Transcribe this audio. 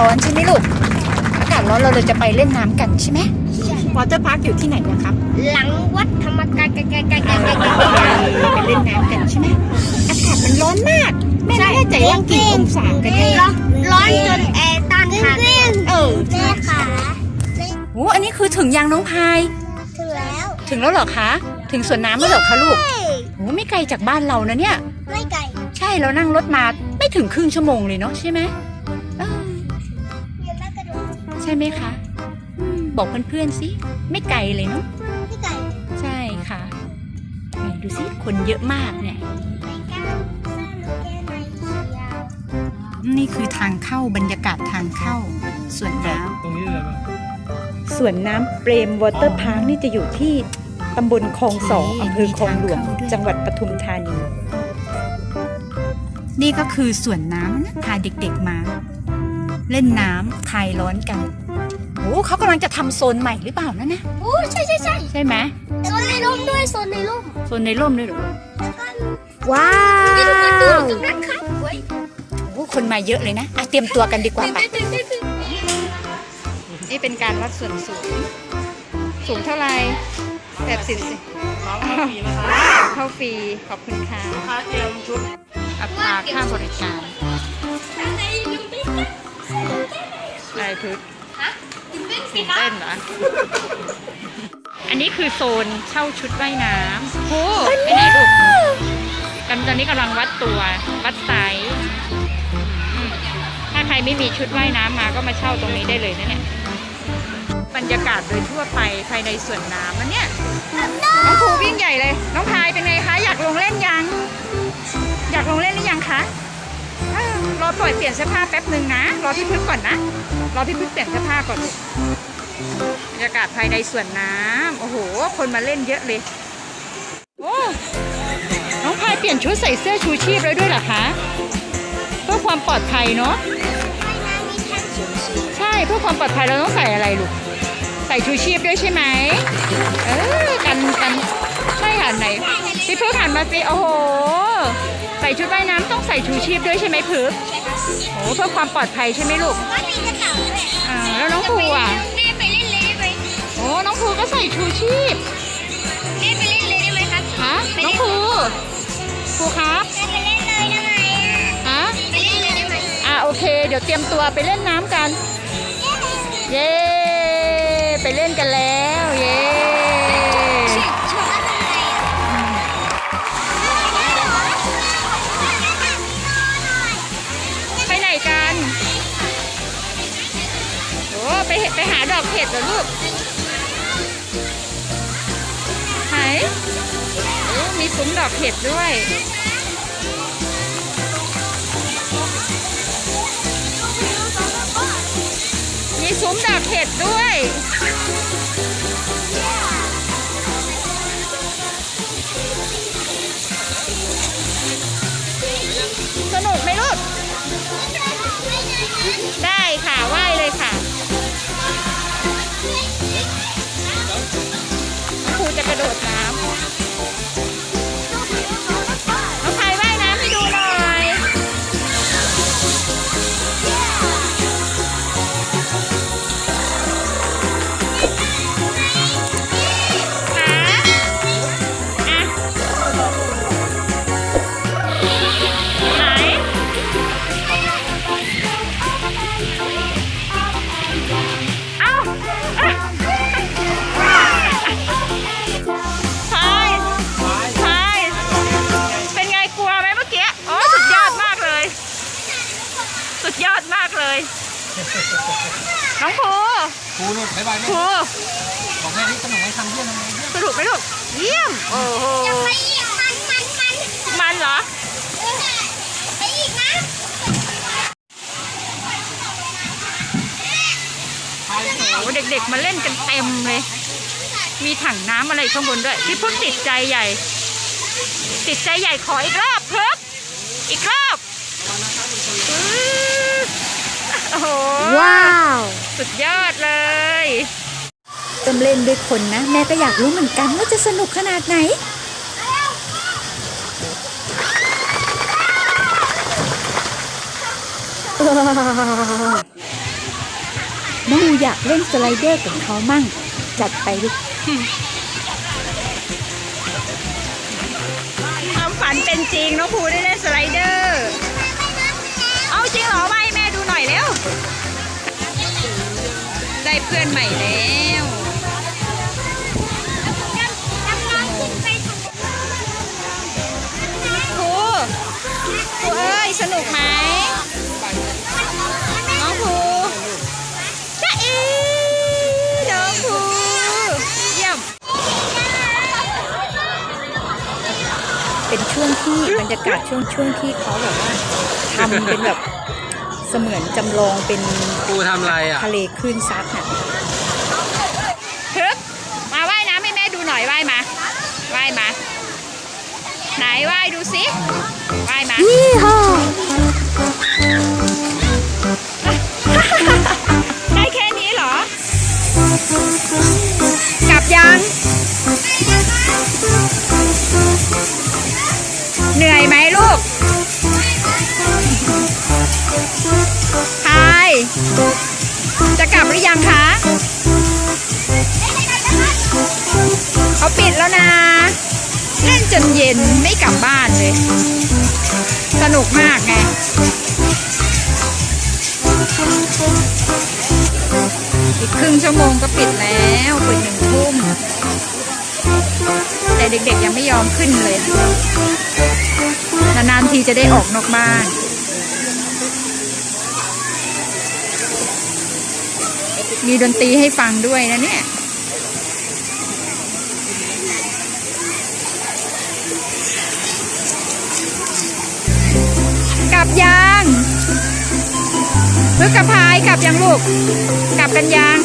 ร้อนใช่ไหมลูก อากาศร้อนเราเลยจะไปเล่นน้ำกันใช่ไหมวอเตอร์พาร์คอยู่ที่ไหนนะครับหลังวัดธรรมกายกายกายกายกายกายกายไปเล่นน้ำกันใช่ไหมอากาศมันร้อนมาก แม่ไม่แน่ใจว่ากี่องศากันแน่ร้อนร้อนจนแอร์ต้านทานเออแม่ค่ะโอ้อันนี้คือถึงยังน้องพาย ถึงแล้วถึงแล้วเหรอคะ ถึงสวนน้ำแล้วเหรอคะลูกโอ้ไม่ไกลจากบ้านเรานะเนี่ย ไม่ไกลใช่เรานั่งรถมาไม่ถึงครึ่งชั่วโมงเลยเนาะใช่ไหม ช่ไหมคะอืมบอกเพื่อนๆสิ ไม่ไกลเลยเนาะไม่ไกลใช่ค่ะไหนดูสิคนเยอะมากเนี่ยไม่ไกลสนุกแค่ไหนเชียวนี่คือทางเข้าบรรยากาศทางเข้าสวนน้ตรงนี้เลยป่ะำสวนน้ำเปรมวอเตอร์พาร์คนี่จะอยู่ที่ตำบลคลองสองอำเภอคลองหลวง จังหวัดปทุมธานี นี่ก็คือสวนน้ำนะพาเด็กๆมา เล่นน้ำคลายร้อนกัน โอ้เขากำลังจะทำโซนใหม่หรือเปล่านะนะโอ้ใช่ใช่ใช่ใช่ไหมโซนในร่มด้วยโซนในร่มโซนในร่มด้วยเหรอแล้วก็ว้ามีทุกคนดูวตรงนั้นครับเว้ยโอ้คนมาเยอะเลยนะอะเตรียมตัวกันดีกว่าตื่นปะเต้นตื่นเต้นตื่นเต้นนี่เป็นการวัดส่วนสูง สูงเท่าไหร่แบบสิบสิน้องเอาฟรีนะครับเข้าฟรีขอบคุณค่ะค่าเตรียมชุดอัตราค่าบริการในลุงติ๊กอะไรพึก ฮะตื่นเต้นสิตื่นคะเต้นเหรอ อันนี้คือโซนเช่าชุดว่ายน้ำโอ้ไปไหนลูกกันตอนนี้กำลังวัดตัว วัดไซส์อืมถ้าใครไม่มีชุดว่ายน้ำมาก็มาเช่าตรงนี้ได้เลยนะเนี่ย บรรยากาศโดยทั่วไปภายในสวนน้ำนะเนี่ย น้องภูวิ่งใหญ่เลย น้องพายเป็นไงคะ อยากลงเล่นยัง อยากลงเล่นหรือยังคะ เอ้ารอปล่อยเปลี่ยนเสื้อผ้าแป๊บหนึ่งนะ รอพี่พึกก่อนนะ รอพี่พึกเปลี่ยนเสื้อผ้าก่อนลูกบรรยากาศภายในสวนน้ำโอ้โห คนมาเล่นเยอะเลย โอ้น้องพายเปลี่ยนชุดใส่เสื้อชูชีพแล้วด้วยเหรอคะ เพื่อความปลอดภัยเนาะ ใช่เพื่อความปลอดภัยเราต้องใส่อะไรลูก ใส่ชูชีพด้วยใช่ไหม เออ กันกันใช่ค่ะไหนพี่พึกหันมาสิ โอ้โห ใส่ชุดว่ายน้ำต้องใส่ชูชีพด้วยใช่ไหมพึกโอ้เพื่อความปลอดภัยใช่ไหมลูกๆว่ามีกระเต่าด้วยอ่าแล้วน้องภูอะแม่ไปเล่นเลยได้ไหมโอ้น้องภูก็ใส่ชูชีพแม่ไปเล่นเลยได้ไหมครับฮะน้องภูภูครับแม่ไปเล่นเลยได้ไหมฮะไปเล่นเลยได้ไหมอ่าโอเค เดี๋ยวเตรียมตัวไปเล่นน้ำกัน เย้ไปเล่นกันแล้ว ไปเห็ดไปหาดอกเห็ดเหรอลูกไหนโอ้มีซุ้มดอกเห็ดด้วยมีซุ้มดอกเห็ดด้วย สนุกไหมลูก ได้ค่ะว่ายเลยค่ะ จะกระโดดน้ำ น้องภูครูนู่นบ๊ายบายแม่ภูบอกแม่ที่สนุกให้ทำเยี่ยมทำไมเยี่ยมสรุปไหมลูกเยี่ยม โอ้โหไปอีกมันมันมันมันเหรอไปอีกนะพายเถโอ้เด็กๆมาเล่นกันเต็มเลย มีถังน้ำอะไรข้างบนด้วย พี่เพิ่งติดใจใหญ่ ติดใจใหญ่ขออีกรอบเพิ่งอีกรอบอื้อ โอ้โหว้าว สุดยอดเลยเติมเล่นด้วยคนนะ แม่ก็อยากรู้เหมือนกันว่าจะสนุกขนาดไหน น้องภูอยากเล่นสไลเดอร์กับเขามั่ง จัดไปลูกความฝันเป็นจริงน้องภูได้เล่นสไลเดอร์ เพื่อนใหม่แล้วดำน้ำขึ้นไปทางครูครูเอ้ย สนุกไหมน้องภูจ้าเอ๋น้องภูเยี่ยม เป็นช่วงที่บรรยากาศช่วงช่วงที่เขาแบบว่าทำเป็นแบบเสมือนจำลองเป็น ครูทำอะไรอะ ทะเลคลื่นซัดน่ะ ทึกมาว่ายน้ำให้แม่ดูหน่อยว่ายมาว่ายมา ไหนว่าย ดูสิว่ายมายี่ห้อได้แค่นี้เหรอ กลับยัง เหนื่อยไหม ย็นไม่กลับบ้านเลย สนุกมากไงอีกครึ่งชั่วโมงก็ปิดแล้วปิดหนึ่งทุ่มแต่เด็กๆยังไม่ยอมขึ้นเลยนานๆทีจะได้ออกนอกบ้านมีดนตรีให้ฟังด้วยนะเนี่ย ลับยางพึกกระพายกลับยังลูก กลับกันยาง